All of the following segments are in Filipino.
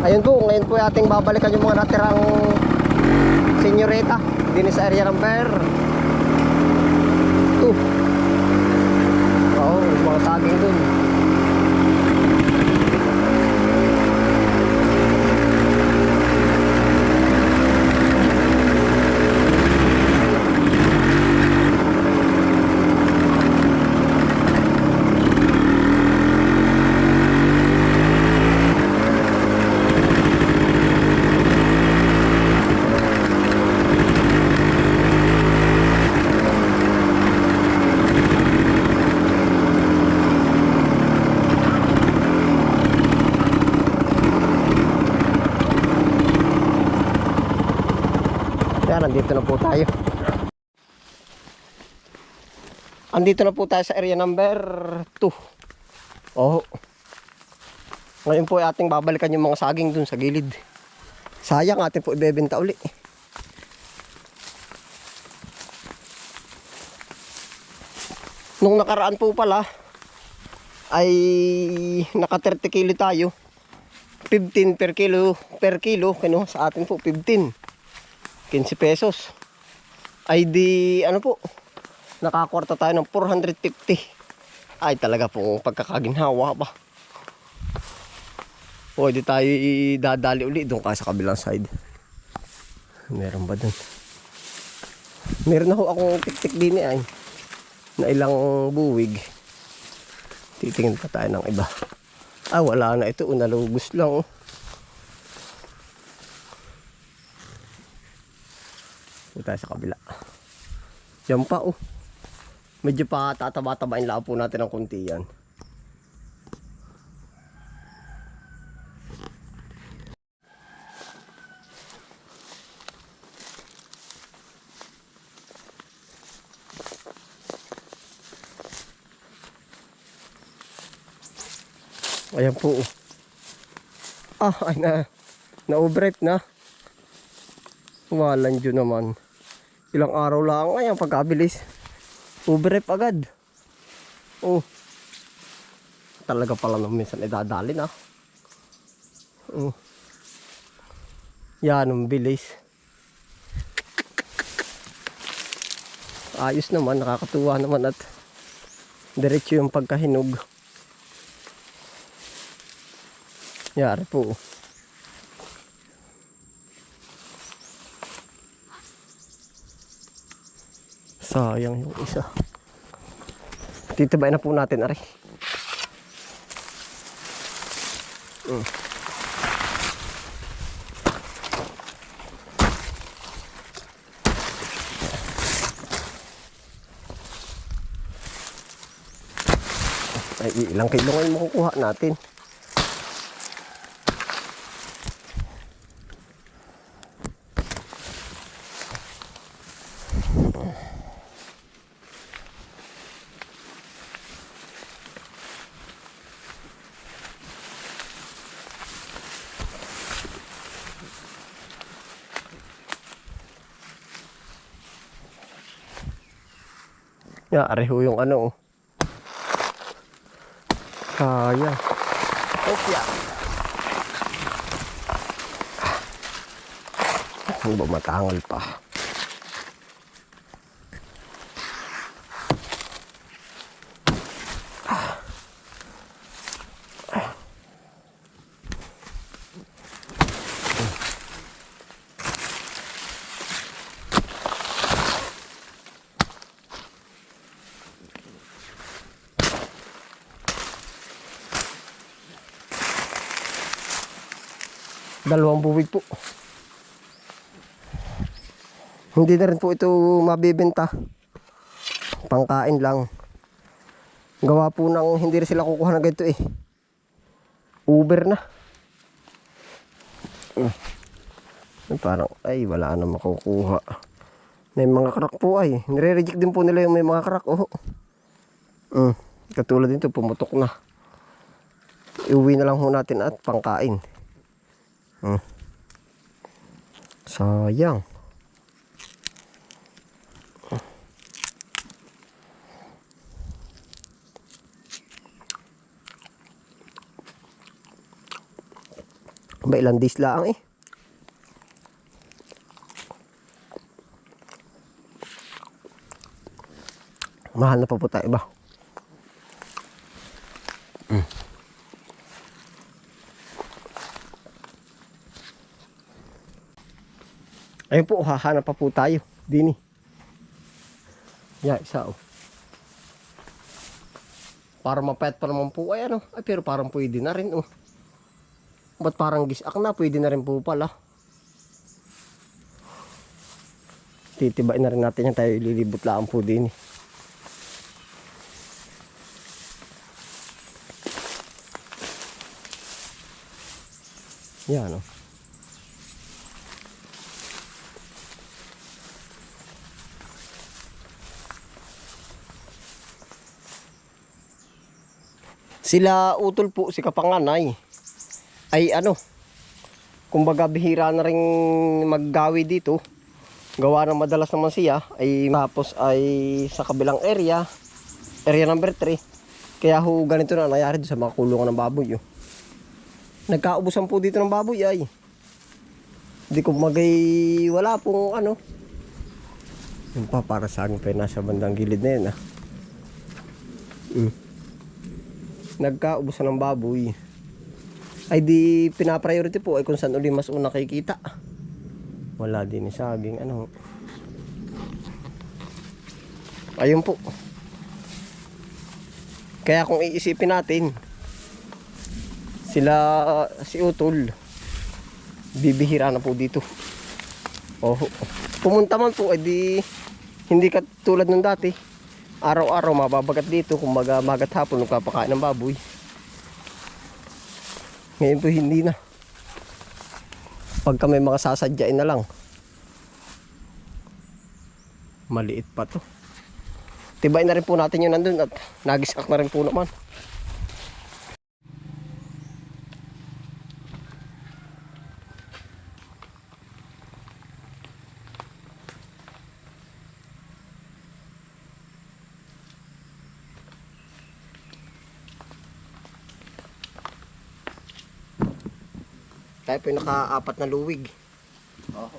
Ayun po, ngayon po ating babalikan yung mga natirang senyorita din sa area number 2. Oo, yung mga saging dun. Yan, nandito na po tayo. Andito na po tayo sa area number 2. Oh. Ngayon po ating babalikan yung mga saging dun sa gilid. Sayang ating po ibebenta uli. Nung nakaraan po pala ay naka 30 kilo tayo. 15 per kilo per kilo kano sa atin po 15 15 pesos. Ay di ano po? Nakakwarta tayo ng 450 ay talaga po pagkakaginhawa ba? Pwede tayo dadali uli doon ka sa kabilang side. Meron ba doon meron ako akong tik-tik din eh, ay na ilang buwig. Titingin pa tayo ng iba. Ah wala na ito unalubos lang. oh. Dito tayo sa kabila. Yan pa oh. Medyo pa tataba-tabain lang po natin ng konti yan. Ayan po. oh. Ah, ay na. Na-overripe na. Walang dyan naman. Ilang araw lang ngayon pagkabilis. Uberep agad. Oh. Talaga pala nung minsan idadali na. Oh. Yan ang bilis. Ayos naman, nakakatuwa naman at diretso yung pagkahinog. Yari po. Sayang yung isa. Titibay na po natin, ari. Mm. Ay, ilang kilo ngayon makukuha natin? Ya, areho yung ano. oh. Kaya. Opya. Ano ba matangal pa? Dalawang buwig po. Hindi na rin po ito mabibenta. Pangkain lang. Gawa po ng hindi rin sila kukuha ng ganito eh. Uber na. Parang ay wala na makukuha. May mga crack po ay. Nire-reject din po nila yung may mga crack. Oh. Mm. Katulad dito pumutok na. Iuwi na lang ho natin at pangkain. Hmm. Sayang. Ba ilang days lang eh. Mahal na pa po tayo ba? Ayun po, hahanap pa po tayo. Dini. Yeah, isa oh. Para mapayat pa naman po ay ano. Ay pero parang pwede na rin oh. Ba't parang gisak na? Pwede na rin po pala. Titibain na rin natin yan tayo ililibot lang po din eh. Yan oh. Sila utol po si Kapanganay. Ay ano? Kumbaga bihira na rin maggawi dito. Gawa ng madalas naman siya. Ay tapos ay sa kabilang area. Area number 3 kaya ho ganito na nangyari sa mga kulungan ng baboy oh. nagkaubusan po dito ng baboy ay. Hindi ko magay wala pong ano. Yung pa para sa akin pa nasa bandang gilid na yun ah. Mm. Nagkaubusan ng baboy ay di pinapriority po ay kung saan uli mas una kikita. Wala din ni saging ano. Ayun po. Kaya kung iisipin natin sila si Utol bibihira na po dito. Oh, pumunta man po ay di hindi ka tulad nung dati. Araw-araw mababagat dito kung maga magat hapon nagpapakain ng baboy. Ngayon po hindi na. Pagka may mga sasadyain na lang. Maliit pa to. Tibay na rin po natin yun nandun at nagisak na rin po naman. Tayo po yung naka-apat na luwig. Oh.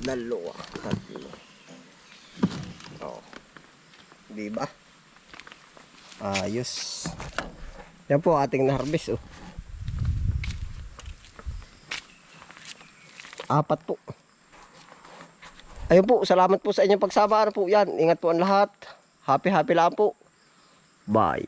Dalawa. Tatlo. Oh. Di ba? Ayos. Yan po ating na-harvest oh. Apat po. Ayun po, salamat po sa inyong pagsama. Ano po yan? Ingat po ang lahat. Happy happy lang po. Bye.